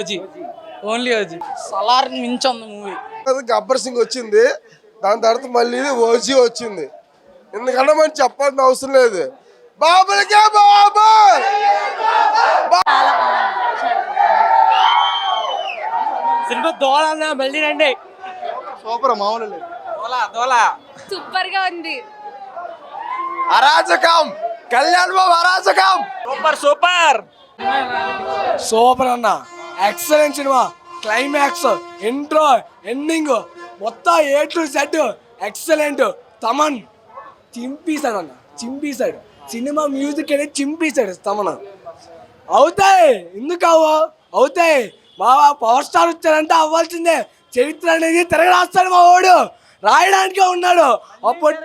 OG. Only OG. Salaar మించి ఉంది movie Gabbar Singh వచ్చింది. దాని తర్వాత మళ్ళీ ఓజీ వచ్చింది. ఎందుకంటే మనం చెప్పాల్సిన అవసరం లేదు. బాబులకే బాబా సినిమా దోళ మళ్ళీ రండి. సూపర్ మామూలు లేదు దోళ దోళ సూపర్గా ఉంది. అరాచకం కళ్యాణ్ బాబు అరాచకం సూపర్ సూపర్. సూపర్ అన్న. Excellent cinema climax intro ending మొత్తం A to Z excellent Thaman. చింపేశాడు అన్న చింపేశాడు. సినిమా మ్యూజిక్ అనేది చింపేశాడు తమన్. అవుతాయి ఎందుకు అవ్వ? అవుతాయి. బాబా పవర్ స్టార్ వచ్చారంటే అవ్వాల్సిందే. చరిత్ర అనేది తిరగరాస్తాడు మా వాడు. రాయడానికే ఉన్నాడు. అప్పుడు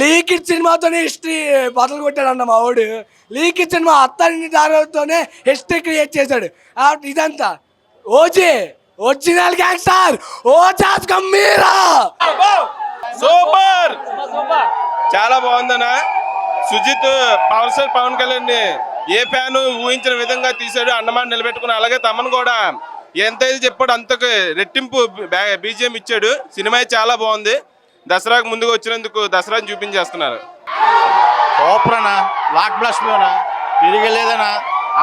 లీకిడ్ సినిమాతోనే హిస్టరీ బదులు కొట్టాడన్న మా వాడు. లీకిడ్ సినిమా అత్తారింటి దారితోనే హిస్టరీ క్రియేట్ చేశాడు. ఆ ఇదంతా. OG original gangster Ojas Gambheera. Super. చాలా బాగుందనా సుజిత్ పవన్ సార్ పవన్ కళ్యాణ్ని ఏ ఫ్యాన్ ఊహించిన విధంగా తీశాడు అన్నమాట నిలబెట్టుకుని అలాగే తమను కూడా ఎంత ఇది చెప్పాడు అంతకు రెట్టింపు బీజిఎం ఇచ్చాడు. సినిమా అయితే చాలా బాగుంది. దసరాకు ముందుగా వచ్చినందుకు దసరాని చూపించేస్తున్నారు. సూపర్ అన్న బ్లాక్ బ్లాస్ట్ అన్న తిరగలేదనా?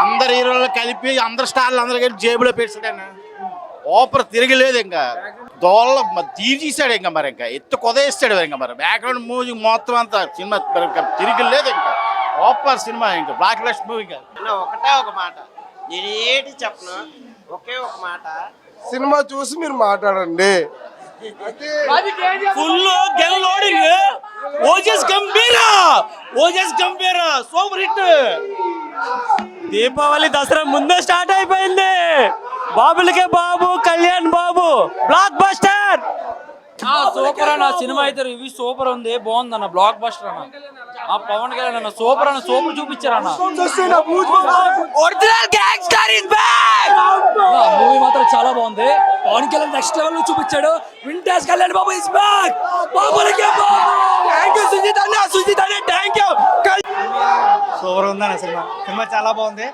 అందరు హీరోలు కలిపి అందరు స్టార్లు అందరు కలిపి జేబులో పెట్టాడన్న ఓపర్ తిరగలేదు ఇంకా. దోళ్ళ తీసేసాడు ఇంకా మరి ఇంకా. ఎత్తు కొదేస్తాడు ఇంకా మరి. బ్యాక్గ్రౌండ్ మూవీ మొత్తం అంతా సినిమా మరి ఇంకా తిరగలేదు ఇంకా. ఓపర్ సినిమా ఇంకా. బ్లాక్ బ్లాస్ట్ మూవీ ఇంకా. ఒకటే ఒక మాట. నేను ఏంటి చెప్పను ఒకే ఒక మాట. సినిమా చూసి మీరు మాట్లాడండి. ఫుల్ గెల్ లోడింగ్. ఓజస్ గంభీరా. ఓజస్ గంభీరా. సోమ్ హిట్. దీపావళి దసరా ముందే స్టార్ట్ అయిపోయింది. బాబులకే బాబు కళ్యాణ్ బాబు బ్లాక్ బస్టర్ సూపర్ అన్న సినిమా అయితే రివ్యూ సూపర్ ఉంది బాగుంది అన్న బ్లాక్ బస్టర్ అన్న. ఆ పవన్ కళ్యాణ్ అన్న సూపర్ అన్న సూపర్ చూపించారు అన్న. Original gangster is back movie మాత్రం చాలా బాగుంది. పవన్ కళ్యాణ్ నెక్స్ట్ లెవెల్ చూపించాడు. Vintage Kalyan Babu is back you Sujeeth అన్న సుజిత్ అన్న థ్యాంక్ యూ సూపర్ ఉందన్న సినిమా. సినిమా చాలా బాగుంది.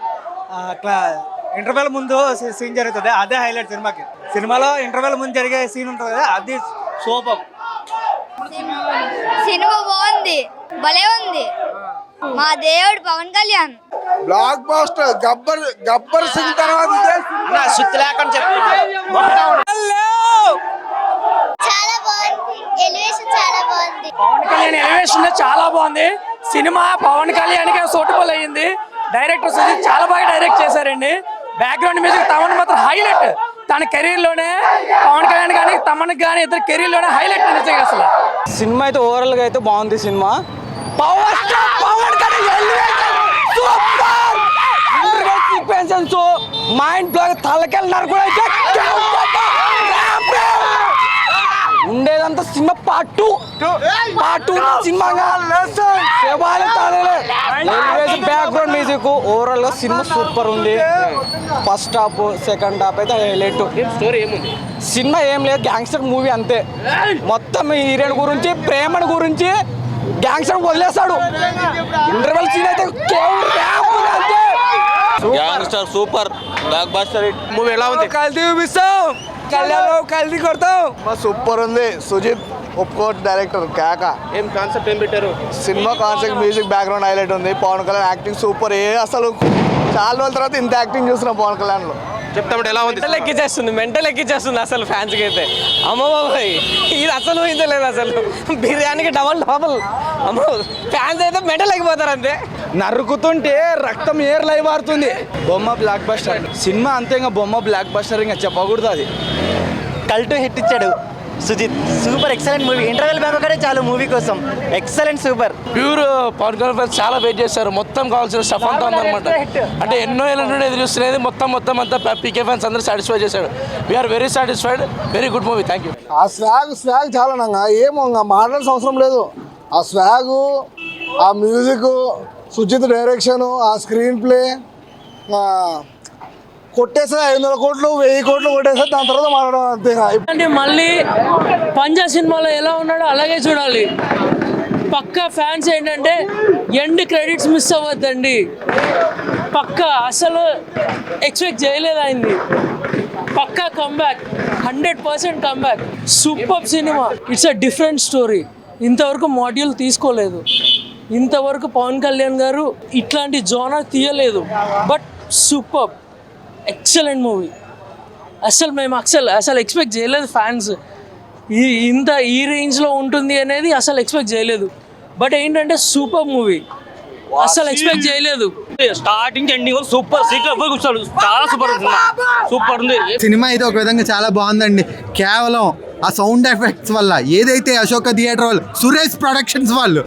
ఇంటర్వెల్ ముందు సీన్ జరుగుతుంది. అదే హైలైట్ సినిమాకి. సినిమాలో ఇంటర్వెల్ ముందు జరిగే సీన్ ఉంటుంది కదా అది సూపర్ సినిమా బాగుంది భలే ఉంది. మా దేవుడు పవన్ కళ్యాణ్. బ్లాక్ బాస్టర్ గబ్బర్ గబ్బర్ సింగ్ తర్వాత అన్న సుత్తి లేకుండా చెప్తున్నా. చాలా బాగుంది ఎలివేషన్ చాలా బాగుంది. పవన్ కళ్యాణ్ ఎలివేషన్ చాలా బాగుంది. సినిమా పవన్ కళ్యాణ్కి సూటబుల్ అయ్యింది. డైరెక్టర్ సుజిత్ చాలా బాగా డైరెక్ట్ చేశారండి. బ్యాక్గ్రౌండ్ మ్యూజిక్ తమన్ మాత్రం హైలైట్ తన కెరీర్లోనే పవన్ కళ్యాణ్ కానీ తమన్కి కానీ ఇద్దరు కెరీర్లోనే హైలైట్ నిజంగా అసలు. సినిమా అయితే ఓవరాల్గా అయితే బాగుంది cinema. Power star Pawan sequences mind block తలకెళ్ళినారు కూడా అయితే ఉండేదంతా cinema part two part two సినిమాగా బ్యాక్గ్రౌండ్ మ్యూజిక్ ఓవరాల్గా సినిమా సూపర్ ఉంది. ఫస్ట్ హాఫ్ సెకండ్ హాఫ్ అయితే హైలైట్ స్టోరీ ఏముంది? సినిమా ఏం లేదు గ్యాంగ్స్టర్ మూవీ అంతే. మొత్తం హీరోయిన్ గురించి ప్రేమను గురించి గ్యాంగ్స్టర్ వదిలేస్తాడు. ఇంటర్వెల్ సీన్ అయితే gangster super blockbuster movie ఎలా ఉంది? కల్తీ చూపిస్తాం కళ్యాణ్ కల్తీ కొడతాం సూపర్ ఉంది. సుజిత్ ఒప్పుకోట్ డైరెక్టర్ కేక. ఏం కాన్సెప్ట్ ఏం పెట్టారు? Cinema concept music background highlight ఉంది. Pawan Kalyan acting super. ఏ అసలు చాలా రోజుల తర్వాత ఇంత యాక్టింగ్ చూస్తున్నాం పవన్ కళ్యాణ్లో చెప్తామంటే ఎలా ఉంది మెంటల్ ఎక్కిచ్చేస్తుంది మెంటల్ ఎక్కిచ్చేస్తుంది అసలు ఫ్యాన్స్కి అయితే. అమ్మ బాబాయ్ ఇది అసలు ఊహించలేదు అసలు. బిర్యానీకి డబల్ డబల్ అమ్మ ఫ్యాన్స్ అయితే మెంటల్ ఎక్కిపోతారు అంతే. నరుకుతుంటే రక్తం ఏర్ లైవ్ ఆడుతుంది బొమ్మ బ్లాక్ బస్టర్ సినిమా అంతే ఇంకా బొమ్మ బ్లాక్ బస్టర్ ఇంకా చెప్పకూడదు అది. కల్టు హిట్ ఇచ్చాడు. Sujeeth super excellent movie. Interval back ఒకటే చాలు మూవీ కోసం. Excellent super. Pure Pawan Kalyan fans చాలా వెయిట్ చేస్తారు. మొత్తం కావాల్సిన స్టఫ్ అంతా ఉందన్నమాట. అంటే ఎన్నో ఏళ్ళ నుండి ఎదురు చూస్తున్నది మొత్తం మొత్తం అంతా పీకే ఫ్యాన్స్ అందరూ సాటిస్ఫై చేశాడు we are very satisfied very good movie thank you ఆ స్వాగ్ స్వాగ్ చాలా నంగా ఏమో మాట్లాడాల్సిన అవసరం లేదు. ఆ స్వాగు ఆ మ్యూజిక్ సుజిత్ డైరెక్షన్ ఆ స్క్రీన్ ప్లే కొట్టేసా ఐదు వందల కోట్లు వెయ్యి కోట్లు కొట్టేసా దాని తర్వాత మాట్లాడడం అంతే. అంటే మళ్ళీ పంజా సినిమాలో ఎలా ఉన్నాడో అలాగే చూడాలి. పక్కా ఫ్యాన్స్ ఏంటంటే ఎండ్ క్రెడిట్స్ మిస్ అవ్వద్దండి. పక్క అసలు ఎక్స్పెక్ట్ చేయలేదు అయింది పక్కా comeback hundred percent comeback super cinema it's a different story ఇంతవరకు మాడ్యూల్ తీసుకోలేదు. ఇంతవరకు పవన్ కళ్యాణ్ గారు ఇట్లాంటి జోనర్ తీయలేదు. But super. Excellent movie. అసలు మేము అసలు అసలు ఎక్స్పెక్ట్ చేయలేదు ఫ్యాన్స్. ఈ ఇంత ఈ రేంజ్లో ఉంటుంది అనేది అసలు ఎక్స్పెక్ట్ చేయలేదు. బట్ ఏంటంటే సూపర్ మూవీ. అసలు ఎక్స్పెక్ట్ చేయలేదు. Starting ending super. సీట్ కూర్చోడు చాలా సూపర్ ఉంది. సూపర్ ఉంది. సినిమా అయితే ఒక విధంగా చాలా బాగుందండి. కేవలం ఆ సౌండ్ ఎఫెక్ట్స్ వల్ల ఏదైతే అశోక థియేటర్ వాళ్ళు సురేష్ ప్రొడక్షన్స్ వాళ్ళు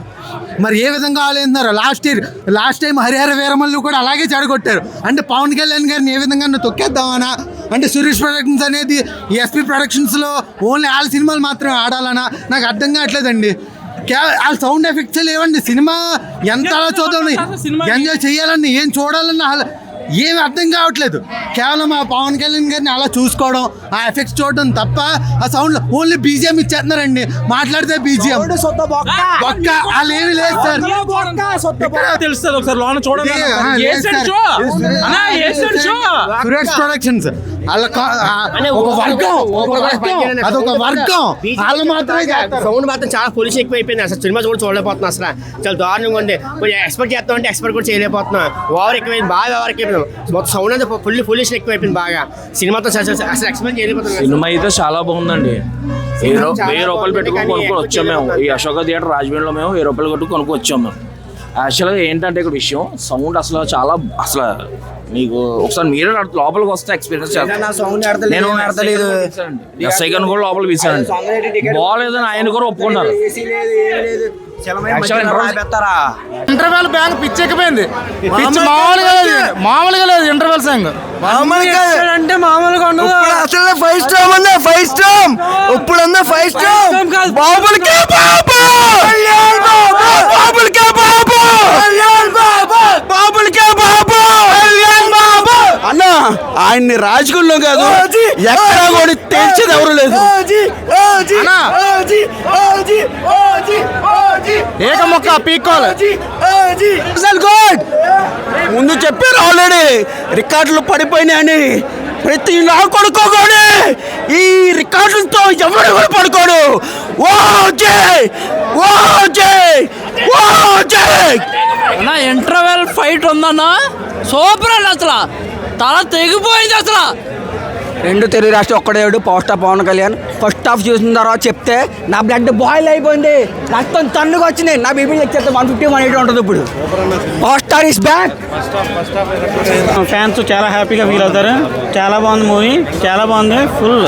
మరి ఏ విధంగా ఆలోచిస్తున్నారు? Last year last time Harihara Veeramallu కూడా అలాగే చెడగొట్టారు. అంటే పవన్ కళ్యాణ్ గారిని ఏ విధంగా తొక్కేద్దామనా? అంటే సురేష్ ప్రొడక్షన్స్ అనేది ఎస్పీ ప్రొడక్షన్స్లో ఓన్లీ వాళ్ళ సినిమాలు మాత్రమే ఆడాలనా? నాకు అర్థం కావట్లేదండి. వాళ్ళ సౌండ్ ఎఫెక్ట్స్ లేవండి. సినిమా ఎంత అలా చూద్దాం ఎంజాయ్ చేయాలని ఏం చూడాలన్నా ఏమి అర్థం కావట్లేదు. కేవలం ఆ పవన్ కళ్యాణ్ గారిని అలా చూసుకోవడం ఆ ఎఫెక్ట్స్ చూడడం తప్ప ఆ సౌండ్ ఓన్లీ బీజిఎం ఇచ్చేస్తున్నారండి. మాట్లాడితే బీజిఎం. ఒక్క వాళ్ళు ఏమి లేదు సార్. తెలుస్తుంది ఒకసారి లోన చూడండి సురేష్ ప్రొడక్షన్స్. వాళ్ళ కా- ఆ, ఒక వర్గం ఒక వర్గం అదొక వర్గం. వాళ్ళు మాత్రమే చేస్తారు సౌండ్ మాత్రం చాలా పొల్యూషన్ ఎక్కువ అయిపోయింది అసలు సినిమా కూడా చూడలేకపోతున్నాం అసలు. చాలా దారుణంగా ఉంది. కొంచెం ఎక్స్పెక్ట్ చేస్తాం అంటే ఎక్స్పెక్ట్ కూడా చేయలేకపోతున్నాం. ఓవర్ ఎక్కువైంది బాగా ఓవర్ ఎక్కువైంది. మొత్తం సౌండ్ అంతా ఫుల్ పొల్యూషన్ ఎక్కువైపోయింది బాగా. సినిమాతో అసలు ఎక్స్పెక్ట్ చేయలేకపోతున్నాం. సినిమా అయితే చాలా బాగుందండి. వెయ్యి రూపాయలు పెట్టుకుని కానీ కొనుక్కొని వచ్చాం మేము. ఈ అశోక థియేటర్ రాజమండ్రిలో మేము వెయ్యి రూపాయలు కొట్టుకు కొనుక్కు వచ్చాం మేము యాక్చువల్గా ఏంటంటే ఇక్కడ విషయం సౌండ్ అసలు చాలా అసలు మీకు ఒకసారి మీరే లోపలికి వస్తే ఎక్స్పీరియన్స్ నేను సెకండ్ కూడా లోపల తీసానండి బాగాలేదని ఆయన కూడా ఒప్పుకున్నారు. ఇంటర్వెల్ బ్యాంక్ పిచ్చెక్కిపోయింది. పిచ్చి మామూలుగా లేదు మామూలుగా లేదు ఇంటర్వెల్ సాంగ్ అంటే మామూలుగా ఉండదు. అసలు ఫైవ్ స్టార్ ఉందా ఫైవ్ స్టార్ ఇప్పుడు ఉందా ఫైవ్ స్టార్ బాబులకే బాబు! బాబులకే బాబు బాబులకే బాబు అన్న ఆయన్ని రాజకీయంలో కాదు ఎక్కడా కూడా తెలిసేది ఎవరు లేదు. అన్నా. ఏక మొక్క పీక్కోవాలి గుడ్ ముందు చెప్పారు ఆల్రెడీ రికార్డులు పడిపోయినాయని. ప్రతి నా కొడుకోగానే ఈ రికార్డులతో ఎవరు కూడా పడుకోడు? ఓ జై ఓ జై ఓ జై నా ఇంటర్వెల్ ఫైట్ ఉందన్న. సూపర్ అండి అసలు. తల తెగిపోయింది అసలు. రెండు తెలుగు రాష్ట్రం ఒక్కడేడు power star Pavan Kalyan. First half చూసిన తర్వాత చెప్తే నా బ్లడ్ బాయిల్ అయిపోయింది. రక్తం తన్నుగా వచ్చింది. నా బీపీ చెక్ చేస్తే వన్ ఫిఫ్టీ వన్ ఎయిటీ ఉంటుంది ఇప్పుడు. Power star is back fans చాలా హ్యాపీగా ఫీల్ అవుతారు. చాలా బాగుంది మూవీ చాలా బాగుంది. Full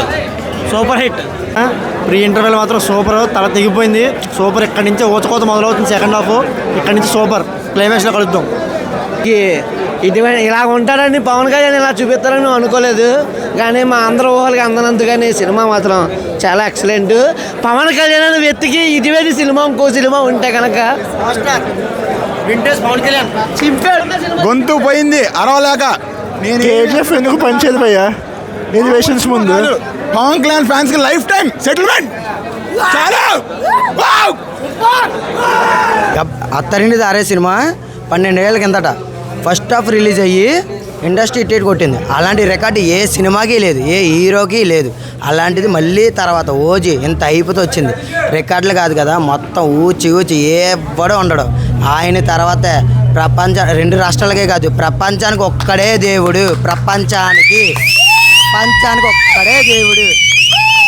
super hit pre interval మాత్రం సూపర్ తల తెగిపోయింది. సూపర్ ఇక్కడి నుంచి ఊచకోత మొదలవుతుంది సెకండ్ హాఫ్ ఇక్కడి నుంచి సూపర్ క్లైమాక్స్లో కలుద్దాం. ఇది ఇలా ఉంటారని పవన్ కళ్యాణ్ ఇలా చూపిస్తారని అనుకోలేదు. కానీ మా అందరి ఊహలకి అందనంతగానే సినిమా మాత్రం చాలా ఎక్సలెంట్ పవన్ కళ్యాణ్ అనే వ్యక్తికి ఇటువంటి సినిమా ఇంకో సినిమా ఉంటే కనుక. వింటేజ్ పవన్ కళ్యాణ్. గొంతు పోయింది అరవలేక. నేను కేజీఎఫ్ ఎందుకు పనిచేది భయ్యా? ఎలివేషన్స్ ముందు. పవన్ కళ్యాణ్ ఫ్యాన్స్కి లైఫ్ టైం సెటిల్మెంట్ చాలా. అత్తరిండి దారే సినిమా పన్నెండేళ్ళ కిందట. ఫస్ట్ హాఫ్ రిలీజ్ అయ్యి ఇండస్ట్రీ టికెట్ కొట్టింది. అలాంటి రికార్డు ఏ సినిమాకి లేదు ఏ హీరోకి లేదు. అలాంటిది మళ్ళీ తర్వాత ఓజీ ఇంత అయిపోతూ వచ్చింది. రికార్డులు కాదు కదా మొత్తం ఊచి ఊచి ఎవ్వడో ఉండడు. ఆయన తర్వాత ప్రపంచ రెండు రాష్ట్రాలకే కాదు ప్రపంచానికి ఒక్కడే దేవుడు. ప్రపంచానికి ప్రపంచానికి ఒక్కడే దేవుడు.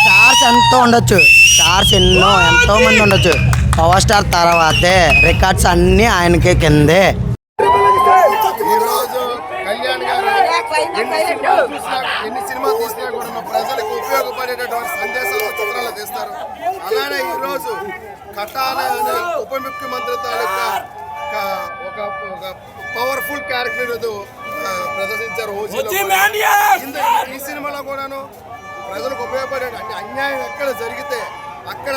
స్టార్స్ ఎంతో ఉండొచ్చు. స్టార్స్ ఎన్నో ఎంతో మంది ఉండొచ్చు. పవర్ స్టార్ తర్వాతే రికార్డ్స్ అన్నీ ఆయనకే కిందే ఈరోజు కళ్యాణ్ గారు ఎన్ని సినిమాలు తీసినా ఎన్ని సినిమాలు తీసినా కూడా ప్రజలకు ఉపయోగపడేటటువంటి సందేశాలు చిత్రాలు తీస్తారు. అలానే ఈరోజు కటాల అనే ఉప ముఖ్యమంత్రి తాలూకా ఒక పవర్ఫుల్ క్యారెక్టర్ ప్రదర్శించారు ఈ సినిమాలో కూడాను ప్రజలకు ఉపయోగపడే అన్యాయం ఎక్కడ జరిగితే అక్కడ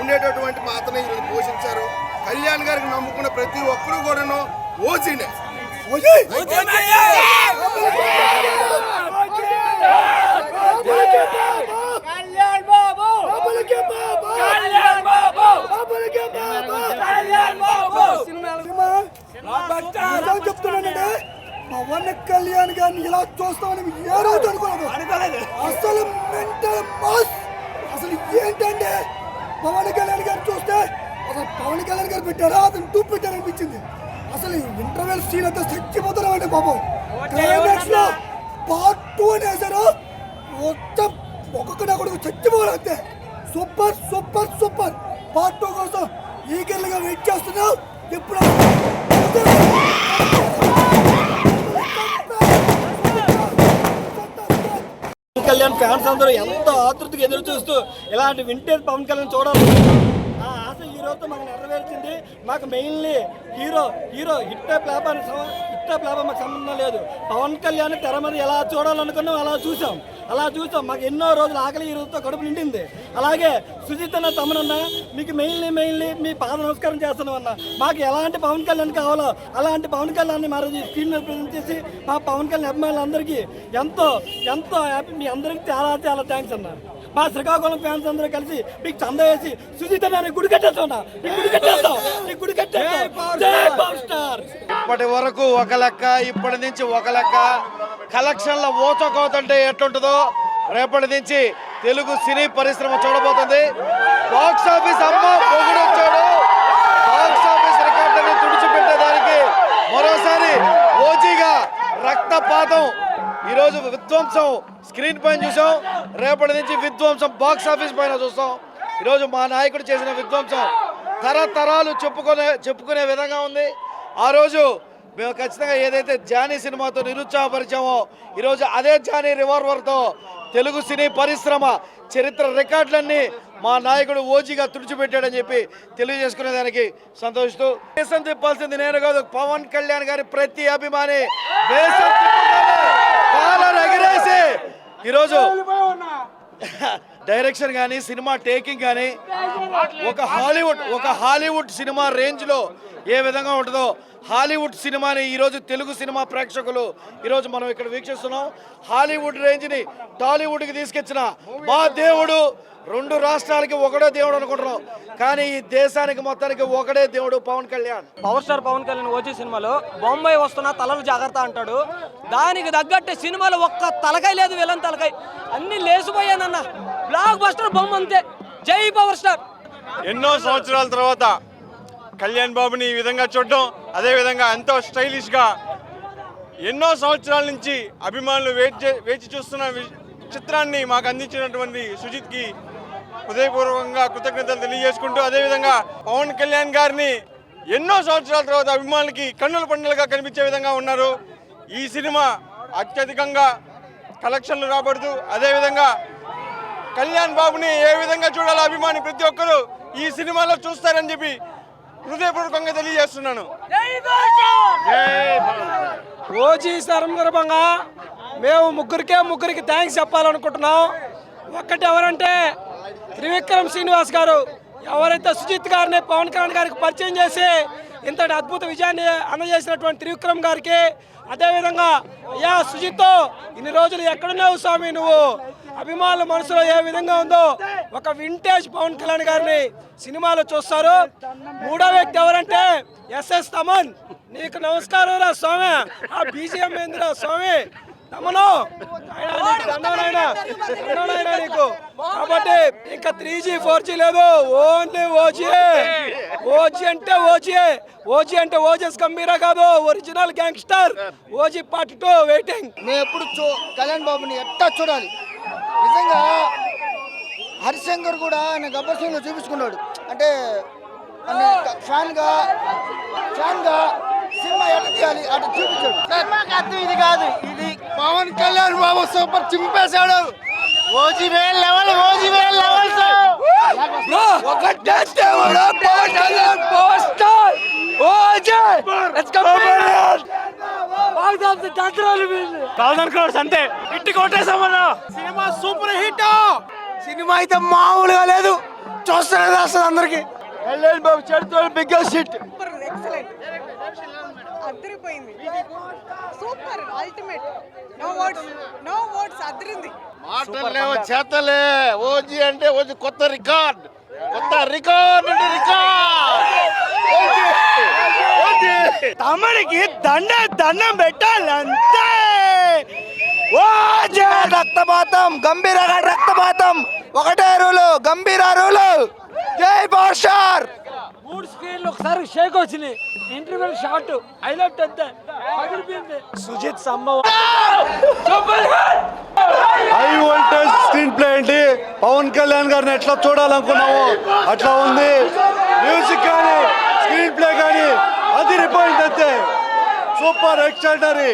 ఉండేటటువంటి పాత్రని ఈరోజు పోషించారు. కళ్యాణ్ గారికి నమ్ముకున్న ప్రతి ఒక్కరు కూడాను ఓజీనే ఓజీ చెప్తున్నానండి వస్తామని ఏ రోజు అనుకోలేదు అసలు మెంటల్ మాస్ అసలు ఏంటంటే పవన్ కళ్యాణ్ గారు చూస్తే అసలు పవన్ కళ్యాణ్ గారు పెట్టారా అతను టూ పెట్టారు అనిపించింది అసలు ఇంటర్వెల్ సీన్ అంతా చచ్చిపోతున్నామండి పాపం క్లైమాక్స్లో పార్ట్ టూ అని వేశారు. మొత్తం ఒక్కొక్క నా కొడుకు చచ్చిపోవాలి అంతే. Super super super part two కోసం ఈగర్లుగా వెయిట్ చేస్తున్నాం. ఇప్పుడు పవన్ కళ్యాణ్ ఫ్యాన్స్ అందరూ ఎంతో ఆతృతగా ఎదురు చూస్తూ ఇలాంటి వింటేజ్ పవన్ కళ్యాణ్ చూడాలి. హీరోతో మాకు నెరవేర్చింది. మాకు మెయిన్లీ హీరో హీరో హిట్టే ప్లాప్ అని హిట్ ప్లాప్ మాకు సంబంధం లేదు. పవన్ కళ్యాణ్ తెర మీద ఎలా చూడాలనుకున్నాం అలా చూసాం. అలా చూసాం. మాకు ఎన్నో రోజులు ఆకలి హీరోతో కడుపు నిండింది. అలాగే సుజిత్ అన్న తమనన్న మీకు మెయిన్లీ మెయిన్లీ మీ పాద నమస్కారం చేస్తున్నాం అన్న. మాకు ఎలాంటి పవన్ కళ్యాణ్ కావాలో అలాంటి పవన్ కళ్యాణ్ మా స్క్రీన్ మీద ప్రజెంట్ చేసి మా పవన్ కళ్యాణ్ అభిమానులందరికీ ఎంతో ఎంతో హ్యాపీ మీ అందరికీ చాలా చాలా థ్యాంక్స్ అన్నారు మా శ్రీకాకుళం ఫ్యాన్స్ అందరూ కలిసి మీకు చంద వేసి సుజిత్ అన్న గుడి గుడి కట్టేస్తాం కట్టేస్తాం ఇప్పటి వరకు ఒక లెక్క ఇప్పటి నుంచి ఒక లెక్క. కలెక్షన్ల ఊచకోతంటే ఎట్లుంటుందో రేపటి నుంచి తెలుగు సినీ పరిశ్రమ చూడబోతుంది. బాక్స్ ఆఫీస్ అమ్మ పొగుడొచ్చాడు బాక్స్ ఆఫీస్ రికార్డుని తుడిచిపెట్టేదానికి మరోసారి ఓజీగా రక్తపాతం ఈరోజు విధ్వంసం స్క్రీన్ పైన చూసాం. రేపటి నుంచి విధ్వంసం బాక్స్ ఆఫీస్ పైన చూస్తాం. ఈరోజు మా నాయకుడు చేసిన విధ్వంసం తరతరాలు చెప్పుకునే చెప్పుకునే విధంగా ఉంది. ఆ రోజు మేము ఖచ్చితంగా ఏదైతే జానీ సినిమాతో నిరుత్సాహపరిచామో ఈరోజు అదే జానీ రివాల్వర్తో తెలుగు సినీ పరిశ్రమ చరిత్ర రికార్డులన్నీ మా నాయకుడు ఓజీగా తుడిచిపెట్టాడని చెప్పి తెలియజేసుకునే దానికి సంతోషిస్తూ దేశం తిప్పాల్సింది నేను కాదు పవన్ కళ్యాణ్ గారి ప్రతి అభిమాని దేశం కాలర్ ఎగిరేసి ఈరోజు డైరెక్షన్ కానీ సినిమా టేకింగ్ కానీ ఒక హాలీవుడ్ ఒక హాలీవుడ్ సినిమా రేంజ్లో ఏ విధంగా ఉంటుందో హాలీవుడ్ సినిమాని ఈరోజు తెలుగు సినిమా ప్రేక్షకులు ఈరోజు మనం ఇక్కడ వీక్షిస్తున్నాం. హాలీవుడ్ రేంజ్ని టాలీవుడ్కి తీసుకొచ్చిన మా దేవుడు రెండు రాష్ట్రాలకి ఒకడే దేవుడు అనుకుంటున్నాం. కానీ ఈ దేశానికి మొత్తానికి ఒకడే దేవుడు పవన్ కళ్యాణ్. పవర్ స్టార్ పవన్ కళ్యాణ్ వచ్చే సినిమాలో బొంబాయి వస్తున్న తలలు జాగ్రత్త అంటాడు. దానికి తగ్గట్టే సినిమాలో ఒక్క తలకాయ లేదు విలన్ తలకాయ. అన్ని లేచిపోయానన్నా బ్లాక్ బస్టర్ బొమ్మ అంతే. జై పవర్ స్టార్. ఎన్నో సంవత్సరాల తర్వాత కళ్యాణ్ బాబుని ఈ విధంగా చూడడం అదేవిధంగా ఎంతో స్టైలిష్గా ఎన్నో సంవత్సరాల నుంచి అభిమానులు వేచి వేచి చూస్తున్న వి- చిత్రాన్ని మాకు అందించినటువంటి సుజిత్కి హృదయపూర్వకంగా కృతజ్ఞతలు తెలియజేసుకుంటూ అదేవిధంగా పవన్ కళ్యాణ్ గారిని ఎన్నో సంవత్సరాల తర్వాత అభిమానులకి కన్నుల పండుగగా కనిపించే విధంగా ఉన్నారు. ఈ సినిమా అత్యధికంగా కలెక్షన్లు రాబడుతూ అదేవిధంగా కళ్యాణ్ బాబుని ఏ విధంగా చూడాలో అభిమాని ప్రతి ఒక్కరూ ఈ సినిమాలో చూస్తారని చెప్పి హృదయపూర్వకంగా తెలియజేస్తున్నాను. ఓజీ సందర్భంగా మేము ముగ్గురికే ముగ్గురికి థ్యాంక్స్ చెప్పాలనుకుంటున్నాం. ఒక్కటి ఎవరంటే త్రివిక్రమ్ శ్రీనివాస్ గారు. ఎవరైతే సుజిత్ గారిని పవన్ కళ్యాణ్ గారికి పరిచయం చేసి ఇంతటి అద్భుత విజయాన్ని అందజేసినటువంటి త్రివిక్రమ్ గారికి అదేవిధంగా అయ్యా సుజిత్ ఇన్ని రోజులు ఎక్కడున్నావు స్వామి నువ్వు? అభిమానుల మనసులో ఏ విధంగా ఉందో ఒక వింటేజ్ పవన్ కళ్యాణ్ గారిని సినిమాలో చూస్తారు. మూడో వ్యక్తి ఎవరంటే ఎస్ఎస్ తమన్. నీకు నమస్కారం రా స్వామి. ఆ బీజిఎం ఏందిరా స్వామి? తమను? ఆయన నీకు కాబట్టి ఇంకా త్రీ జీ ఫోర్ జీ లేదు. ఓన్లీ ఓజీ ఓజీ అంటే ఓజీ ఓజీ అంటే ఓజెస్ గంభీరా కాదు. Original gangster. OG part two waiting. నేను ఎప్పుడు చూ కళ్యాణ్ బాబుని ఎట్టా చూడాలి? నిజంగా హరిశంకర్ కూడా ఆయన గబ్బర్ సింగ్లో చూపించుకున్నాడు. అంటే ఫ్యాన్గా ఫ్యాన్గా సినిమా ఎట్లా తీయాలి అట్లా చూపించాడు. అర్థం ఇది కాదు. ఇది పవన్ కళ్యాణ్ బాబు super చింపేశాడు. OG whale level OG whale level ఒకటే దేవుడు Pawan Kalyan power star OG let's go box of the దంత్రాలు thousand అంతే ఇట్టి కొట్టేసామన్నా సినిమా సూపర్ హిట్. సినిమా అయితే మామూలుగా లేదు. చూస్తున్నది అసలు అందరికి? బాబు బిగ్గెస్ట్ హిట్. అదిరిపోయింది super ultimate no words no words అదిరింది మాటలేవో చేతలే. ఓజీ అంటే ఓజీ కొత్త రికార్డ్. కొత్త రికార్డ్ అంటే రికార్డ్. తమ్ముడికి దండ దండం పెట్టాలి అంతే రక్తపాతం గంభీర రక్తపాతం. ఒకటే రూలు గంభీర రూలు. జై స్టార్ మూడు స్క్రీన్లు ఒకసారి షేక్ వచ్చినాయి. ఇంటర్వెల్ షార్ట్ హైలైట్ అంతే. పగిలిపోయింది. సుజిత్ సంభవం. హై వోల్టేజ్ స్క్రీన్ ప్లే ఏంటి? పవన్ కళ్యాణ్ గారిని ఎట్లా చూడాలనుకున్నాము అట్లా ఉంది. మ్యూజిక్ కానీ స్క్రీన్ ప్లే కానీ అదిరిపోయింది అంతే super extraordinary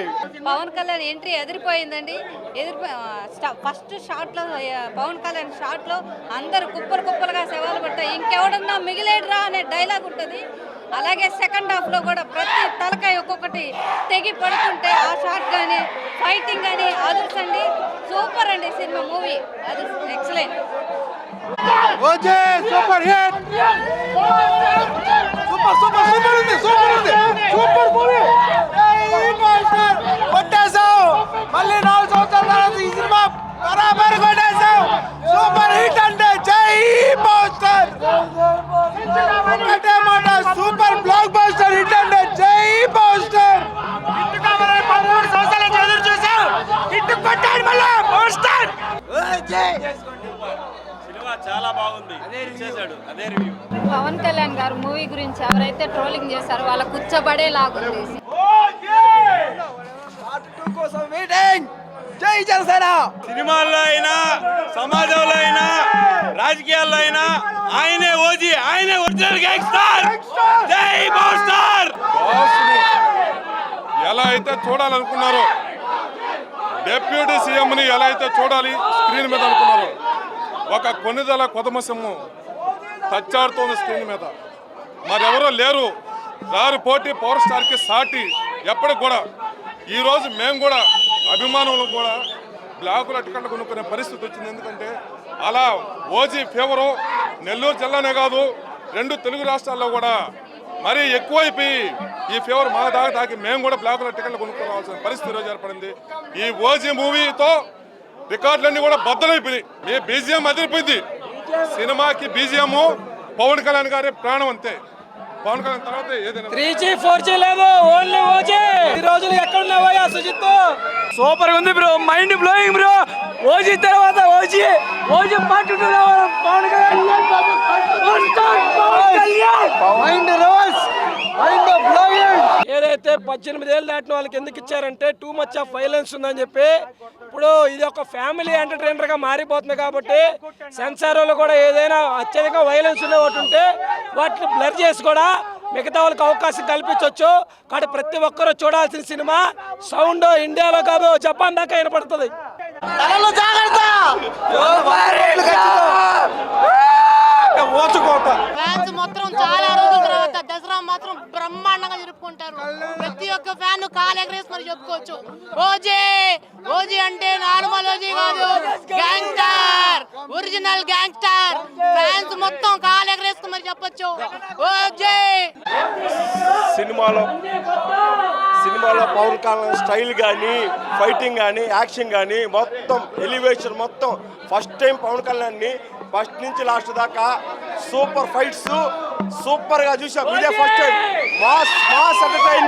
Pavan Kalyan entry ఎదిరిపోయిందండి. ఎదిరిపో ఫస్ట్ షాట్లో పవన్ కళ్యాణ్ షాట్లో అందరు కుప్పలు కుప్పలుగా శవాలు పడతాయి ఇంకెవడన్నా మిగిలేడురా అనే డైలాగ్ ఉంటుంది. అలాగే సెకండ్ హాఫ్లో కూడా ప్రతి తలకాయ ఒక్కొక్కటి తెగి పడుతుంటే ఆ షాట్ కానీ ఫైటింగ్ కానీ అదుర్సండి సూపర్ అండి సినిమా మూవీ. అది excellent. OG super hit. Super super super ఉంది సూపర్ ఉంది. Super movie. కొట్టేశావు. మళ్ళీ నాలుగు సంవత్సరాల తర్వాత ఈ సినిమా బరాబర్ కొట్టేశావు. సూపర్ హిట్ అంటే జై పోస్టర్ ఒకటే మాట సూపర్ బ్లాక్ బస్టర్ హిట్ అంటే జై పోస్టర్ సంవత్సరాల ఎదురు చూసావు హిట్ కొట్టాడు మళ్ళీ పోస్టర్ పవన్ కళ్యాణ్ గారు మూవీ గురించి ఎవరైతే ట్రోలింగ్ చేశారో వాళ్ళ కూర్చోబడేలాగుంది. కోసం వెయిటింగ్ జై జనసేన. సినిమాల్లో అయినా సమాజంలో అయినా రాజకీయాల్లో అయినా ఆయనే ఓజీ ఆయనే ఒరిజినల్ గ్యాంగ్స్టర్ జై పవర్ స్టార్ ఎలా అయితే చూడాలనుకున్నారో డెప్యూటీ సీఎంని ఎలా అయితే చూడాలి స్క్రీన్ మీద అనుకున్నారో ఒక కొనిదల కొదమ సింహం తచ్చాడుతోంది స్క్రీన్ మీద. మరెవరో లేరు. రారు పోటీ పవర్ స్టార్కి సాటి ఎప్పటికి కూడా. ఈరోజు మేము కూడా అభిమానులు కూడా బ్లాకులు టికెట్లు కొనుక్కునే పరిస్థితి వచ్చింది. ఎందుకంటే అలా ఓజీ ఫీవరు నెల్లూరు జిల్లానే కాదు రెండు తెలుగు రాష్ట్రాల్లో కూడా మరీ ఎక్కువైపోయి ఈ ఫీవర్ మా దాకా తాకి మేము కూడా బ్లాకుల టికెట్లు కొనుక్కోవాల్సిన పరిస్థితి ఈరోజు ఏర్పడింది. ఈ ఓజీ మూవీతో రికార్డులన్నీ కూడా బద్దలైపోయినాయి. మీ బీజిఎం అదిరిపోయింది. సినిమాకి బీజిఎం పవన్ కళ్యాణ్ గారి ప్రాణం అంతే. పవన్ కళ్యాణ్ తర్వాత ఏదైనా త్రీ జీ ఫోర్ జీ లేదు ఓన్లీ ఓజీ. ఈ రోజులు ఎక్కడ ఉన్నావయ్యా సుజిత్? సూపర్ ఉంది bro mind blowing bro. OG తర్వాత OG. OG part two Pavan Kalyan. Mind rolls blowing ఏదైతే పద్దెనిమిది ఏళ్ళు దాటిన వాళ్ళకి ఎందుకు ఇచ్చారంటే టూ మచ్ ఆఫ్ వైలెన్స్ ఉందని చెప్పి ఇప్పుడు ఇది ఒక ఫ్యామిలీ ఎంటర్టైనర్గా మారిపోతుంది కాబట్టి సెన్సార్ వాళ్ళు కూడా ఏదైనా అత్యధిక వైలెన్స్ ఉండే ఒకటి ఉంటే వాటిని బ్లర్ చేసి కూడా మిగతా వాళ్ళకి అవకాశం కల్పించవచ్చు కాబట్టి ప్రతి ఒక్కరూ చూడాల్సిన సినిమా సౌండ్ ఇండియాలో కాదు జపాన్ దాకా వినపడుతుంది. ఫ్యాన్స్ మొత్తం చాలా రోజుల తర్వాత దసరా జరుపుకుంటారు ప్రతి ఒక్క ఫ్యాన్ కాలు ఎగరేసి మరి చెప్పుకోవచ్చు. ఓజే! ఓజీ అంటే నార్మల్ ఓజీ కాదు. గ్యాంగ్స్టర్! Original gangster! ఫ్యాన్స్ మొత్తం కాలు ఎగరేసుకుని మరి చెప్పొచ్చు. ఓజే! సినిమాలో సినిమాలో పవన్ కళ్యాణ్ స్టైల్ కానీ ఫైటింగ్ కానీ యాక్షన్ కానీ మొత్తం ఎలివేషన్ మొత్తం ఫస్ట్ టైం పవన్ కళ్యాణ్ని ఫస్ట్ నుంచి లాస్ట్ దాకా సూపర్ ఫైట్స్ సూపర్గా చూసాం. ఇదే ఫస్ట్ టైం. Mass mass. সাথে টাইম